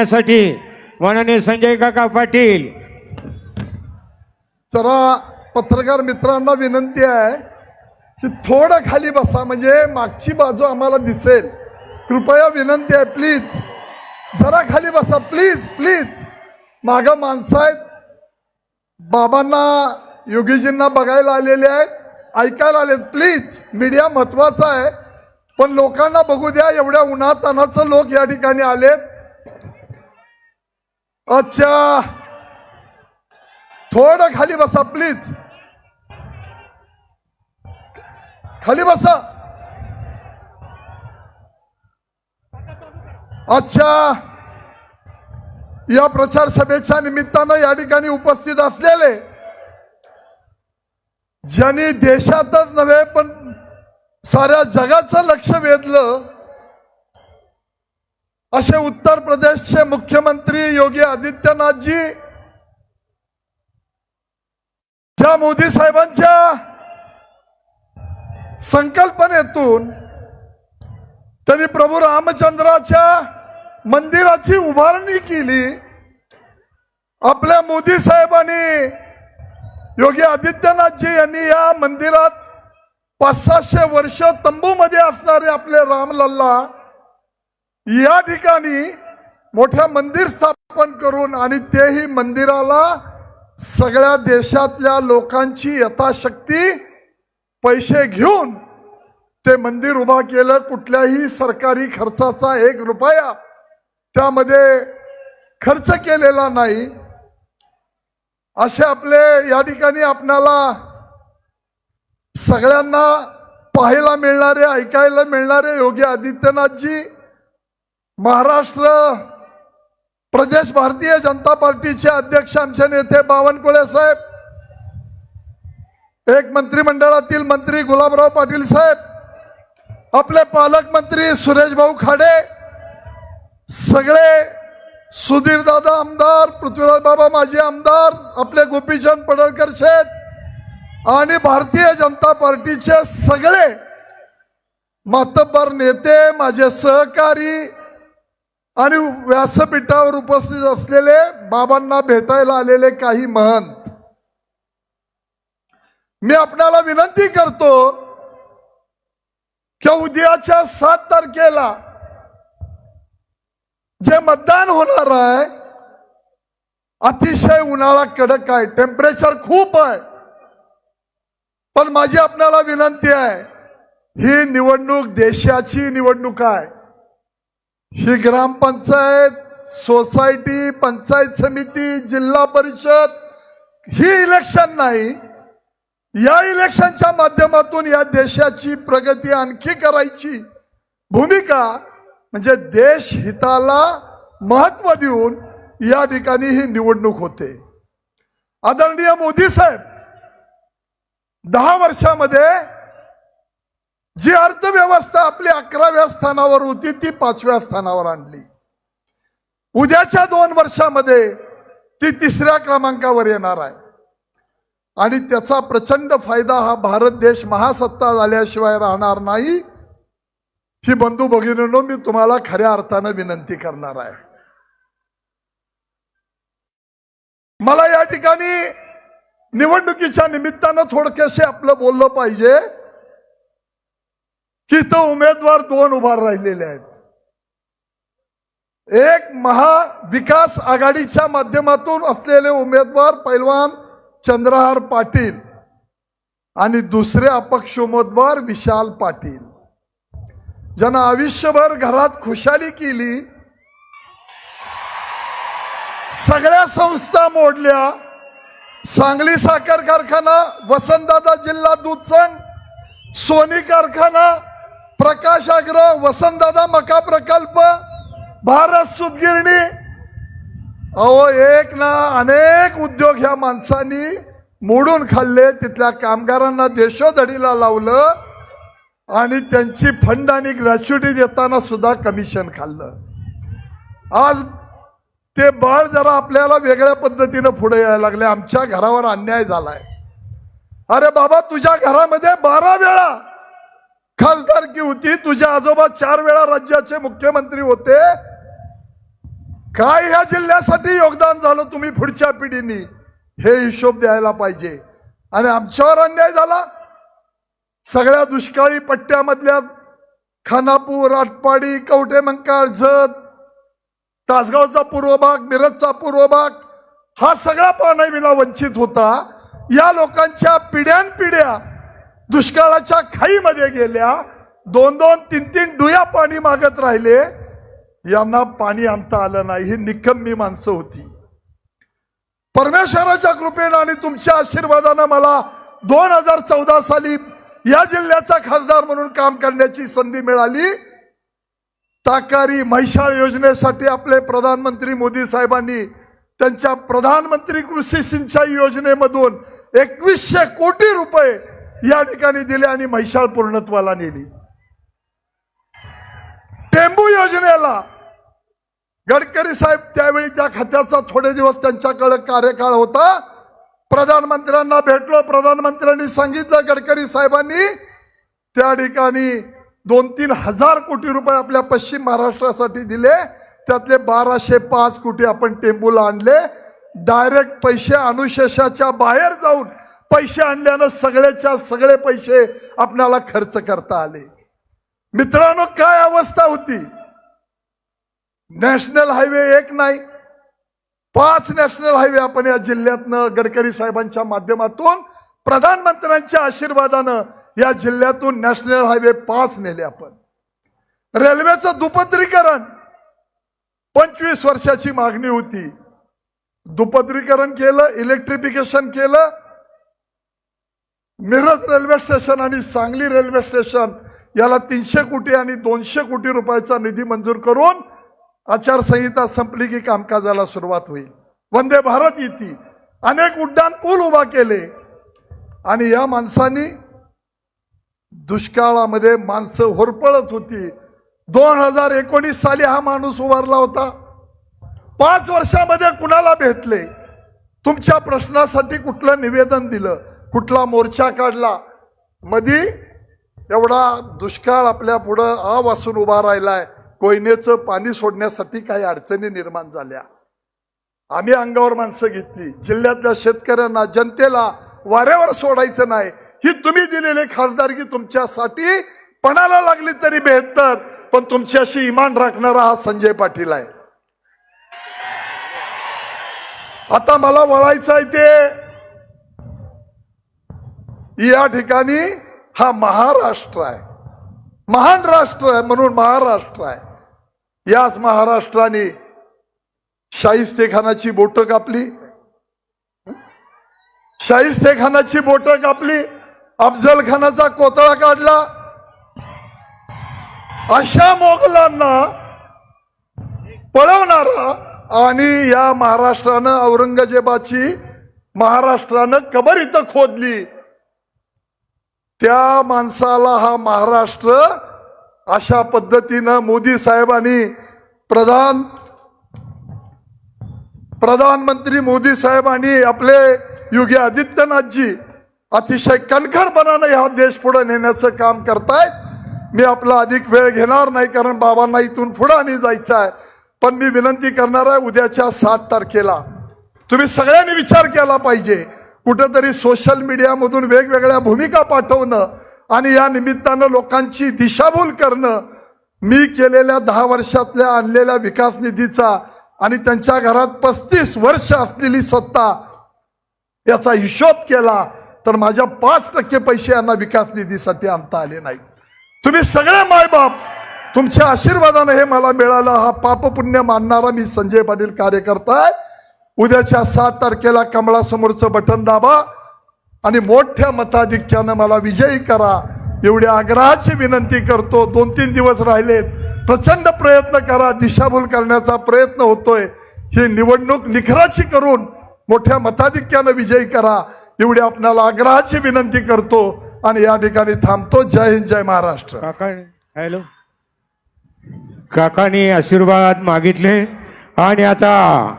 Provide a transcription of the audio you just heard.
करण्यासाठी माननीय संजय काका पाटील. जरा पत्रकार मित्रांना विनंती आहे की थोडं खाली बसा म्हणजे मागची बाजू आम्हाला दिसेल. कृपया विनंती आहे प्लीज जरा खाली बसा प्लीज प्लीज मागं माणसं आहेत. बाबांना योगीजींना बघायला आलेले आहेत ऐकायला आलेत. प्लीज मीडिया महत्त्वाचा आहे. पण लोकांना बघू द्या एवढ्या उन्हातानाचं लोक या ठिकाणी आलेत. अच्छा. थोडं खाली बसा प्लीज खाली बसा. अच्छा. या प्रचार सभेच्या निमित्तानं या ठिकाणी उपस्थित असलेले ज्यांनी देशातच नव्हे पण साऱ्या जगाचं लक्ष वेधलं असे उत्तर प्रदेशचे मुख्यमंत्री योगी आदित्यनाथजी ज्या मोदी साहेबांच्या संकल्पनेतून त्यांनी प्रभू रामचंद्राच्या मंदिराची उभारणी केली आपल्या मोदी साहेबांनी योगी आदित्यनाथजी यांनी या मंदिरात पाच सहाशे वर्ष तंबूमध्ये असणारे आपले रामलल्ला या ठिकाणी मोठ्या मंदिर स्थापन करून आणि तेही मंदिराला सगळ्या देशातल्या लोकांची यथाशक्ती पैसे घेऊन ते मंदिर उभा केलं. कुठल्याही सरकारी खर्चाचा एक रुपया त्यामध्ये खर्च केलेला नाही. असे आपले या ठिकाणी आपणाला सगळ्यांना पाहायला मिळणारे ऐकायला मिळणारे योगी आदित्यनाथजी महाराष्ट्र प्रदेश भारतीय जनता पार्टीचे अध्यक्ष आमचे नेते बावनकुळे साहेब एक मंत्रिमंडळातील मंत्री गुलाबराव पाटील साहेब आपले पालकमंत्री सुरेश भाऊ खाडे सगळे सुधीर दादा आमदार पृथ्वीराज बाबा माजी आमदार आपले गोपीचंद पडळकर शेठ आणि भारतीय जनता पार्टीचे सगळे मातब्बर नेते माझे सहकारी आणि व्यासपीठावर उपस्थित असलेले बाबांना भेटायला आलेले काही महंत. मी आपणाला विनंती करतो की उद्याच्या सात तारखेला जे मतदान होणार आहे अतिशय उन्हाळा कडक आहे टेम्परेचर खूप आहे. पण माझी आपल्याला विनंती आहे ही निवडणूक देशाची निवडणूक आहे. ही ग्रामपंचायत सोसायटी पंचायत समिती जिल्हा परिषद ही इलेक्शन नाही. या इलेक्शनच्या माध्यमातून या देशाची प्रगती आणखी करायची भूमिका म्हणजे देश हिताला महत्त्व देऊन या ठिकाणी ही निवडणूक होते. आदरणीय मोदी साहेब दहा वर्षामध्ये जी अर्थव्यवस्था आपली अकराव्या स्थानावर होती ती पाचव्या स्थानावर आणली. उद्याच्या दोन वर्षामध्ये ती तिसऱ्या क्रमांकावर येणार आहे. आणि त्याचा प्रचंड फायदा हा भारत देश महासत्ता झाल्याशिवाय राहणार नाही. ही बंधू भगिनीनो मी तुम्हाला खऱ्या अर्थानं विनंती करणार आहे. मला या ठिकाणी निवडणुकीच्या निमित्तानं थोडकेसे आपलं बोललं पाहिजे. की तो उमेदवार दोन उभार राहिलेले आहेत. एक महाविकास आघाडीच्या माध्यमातून असलेले उमेदवार पैलवान चंद्रहार पाटील आणि दुसरे अपक्ष उमेदवार विशाल पाटील. ज्यांना आयुष्यभर घरात खुशाली केली सगळ्या संस्था मोडल्या. सांगली साखर कारखाना वसंतदादा जिल्हा दूध संघ सोनी कारखाना प्रकाशाग्रह वसंतदादा मका प्रकल्प भारत सुदगिरणी अहो एक ना अनेक उद्योग ह्या माणसांनी मोडून खाल्ले. तिथल्या कामगारांना देशोधडीला लावलं आणि त्यांची फंड आणि ग्रॅच्युटी देताना सुद्धा कमिशन खाल्लं. आज ते बळ जरा आपल्याला वेगळ्या पद्धतीनं पुढे यायला लागले. आमच्या घरावर अन्याय झालाय. अरे बाबा तुझ्या घरामध्ये बारा वेळा खासदारकी होती. तुझे आजोबा चार वेळा राज्याचे मुख्यमंत्री होते. काय ह्या जिल्ह्यासाठी योगदान झालं तुम्ही पुढच्या पिढीनी? हे हिशोब द्यायला पाहिजे. आणि आमच्यावर अन्याय झाला? सगळ्या दुष्काळी पट्ट्यामधल्या खानापूर आटपाडी कवठे मंकाळ जत तासगावचा पूर्व भाग मिरजचा पूर्व भाग हा सगळा पाण्याविना वंचित होता. या लोकांच्या पिढ्यानपिढ्या दुष्काळाच्या खाईमध्ये गेल्या. दोन दोन तीन तीन डुया पाणी मागत राहिले. यांना पाणी आणता आलं नाही. ही निकम्मी माणसं होती. परमेश्वराच्या कृपेनं आणि तुमच्या आशीर्वादानं मला दोन हजार चौदा साली या जिल्ह्याचा खासदार म्हणून काम करण्याची संधी मिळाली. ताकारी महिषाळ योजनेसाठी आपले प्रधानमंत्री मोदी साहेबांनी त्यांच्या प्रधानमंत्री कृषी सिंचाई योजनेमधून एकवीसशे कोटी रुपये या ठिकाणी दिले आणि म्हैसाळ पूर्णत्वाला नेली. टेंबू योजनेला गडकरी साहेब त्यावेळी त्या खात्याचा थोडे दिवस त्यांच्याकडे कार्यकाळ होता. प्रधानमंत्र्यांना भेटलो. प्रधानमंत्र्यांनी सांगितलं गडकरी साहेबांनी त्या ठिकाणी दोन तीन हजार कोटी रुपये आपल्या पश्चिम महाराष्ट्रासाठी दिले. त्यातले बाराशे पाच कोटी आपण टेंबूला आणले. डायरेक्ट पैसे अनुशेषाच्या बाहेर जाऊन पैसे आणल्यानं सगळ्याच्या सगळे पैसे आपणाला खर्च करता आले. मित्रांनो काय अवस्था होती? नॅशनल हायवे एक नाही. पाच नॅशनल हायवे आपण या जिल्ह्यातनं गडकरी साहेबांच्या माध्यमातून प्रधानमंत्र्यांच्या आशीर्वादानं या जिल्ह्यातून नॅशनल हायवे पाच नेले आपण. रेल्वेचं दुपत्रीकरण पंचवीस वर्षाची मागणी होती. दुपत्रीकरण केलं इलेक्ट्रिफिकेशन केलं मिरज रेल्वे स्टेशन आणि सांगली रेल्वे स्टेशन याला तीनशे कोटी आणि दोनशे कोटी रुपयाचा निधी मंजूर करून आचारसंहिता संपली की कामकाजाला सुरुवात होईल. वंदे भारत येते अनेक उड्डाण पूल उभा केले. आणि या माणसांनी दुष्काळामध्ये माणसं होरपळत होती. दोन हजार एकोणीस साली हा माणूस उभारला होता. पाच वर्षामध्ये कुणाला भेटले? तुमच्या प्रश्नासाठी कुठलं निवेदन दिलं? कुठला मोर्चा काढला? मधी एवढा दुष्काळ आपल्या पुढं आ वासून उभा राहिलाय. कोयनेचं पाणी सोडण्यासाठी काही अडचणी निर्माण झाल्या. आम्ही अंगावर माणसं घेतली. जिल्ह्यातल्या शेतकऱ्यांना जनतेला वाऱ्यावर सोडायचं नाही. ही तुम्ही दिलेली खासदारकी तुमच्यासाठी पणाला लागली तरी बेहतर पण तुमच्याशी इमान राखणारा हा संजय पाटील आहे. आता मला वळायचं आहे ते या ठिकाणी हा महाराष्ट्र आहे. महान राष्ट्र आहे म्हणून महाराष्ट्र आहे. याच महाराष्ट्राने शाहिस्तेखानाची बोट कापली. शाहिस्तेखानाची बोट कापली. अफजल खानाचा कोतळा काढला. अशा मोगलांना पळवणारा आणि या महाराष्ट्रानं औरंगजेबाची महाराष्ट्रानं कबर इथं खोदली. त्या माणसाला हा महाराष्ट्र अशा पद्धतीनं मोदी साहेबांनी प्रधान प्रधानमंत्री मोदी साहेबांनी आपले योगी आदित्यनाथजी अतिशय कणखरपणानं ह्या देश पुढे नेण्याचं काम करतायत. मी आपला अधिक वेळ घेणार नाही कारण बाबांना इथून पुढे आणि जायचं आहे. पण मी विनंती करणार आहे उद्याच्या सात तारखेला तुम्ही सगळ्यांनी विचार केला पाहिजे. कुठंतरी सोशल मीडियामधून वेगवेगळ्या भूमिका पाठवणं आणि या निमित्तानं लोकांची दिशाभूल करणं मी केलेल्या दहा वर्षातल्या आणलेल्या विकास निधीचा आणि त्यांच्या घरात पस्तीस वर्ष असलेली सत्ता याचा हिशोब केला तर माझ्या पाच टक्के पैसे यांना विकास निधीसाठी आणता आले नाहीत. तुम्ही सगळे मायबाप तुमच्या आशीर्वादानं हे मला मिळालं. हा पाप पुण्य मानणारा मी संजय पाटील कार्यकर्ता आहे. उद्याच्या सात तारखेला कमळासमोरचं बटन दाबा आणि मोठ्या मताधिक्यानं मला विजयी करा. एवढी आग्रहाची विनंती करतो. दोन तीन दिवस राहिलेत. प्रचंड प्रयत्न करा. दिशाभूल करण्याचा प्रयत्न होतोय. ही निवडणूक निखराची करून मोठ्या मताधिक्यानं विजयी करा. एवढी आपल्याला आग्रहाची विनंती करतो आणि या ठिकाणी थांबतो. जय हिंद जय महाराष्ट्र. हॅलो. काकांनी आशीर्वाद मागितले आणि आता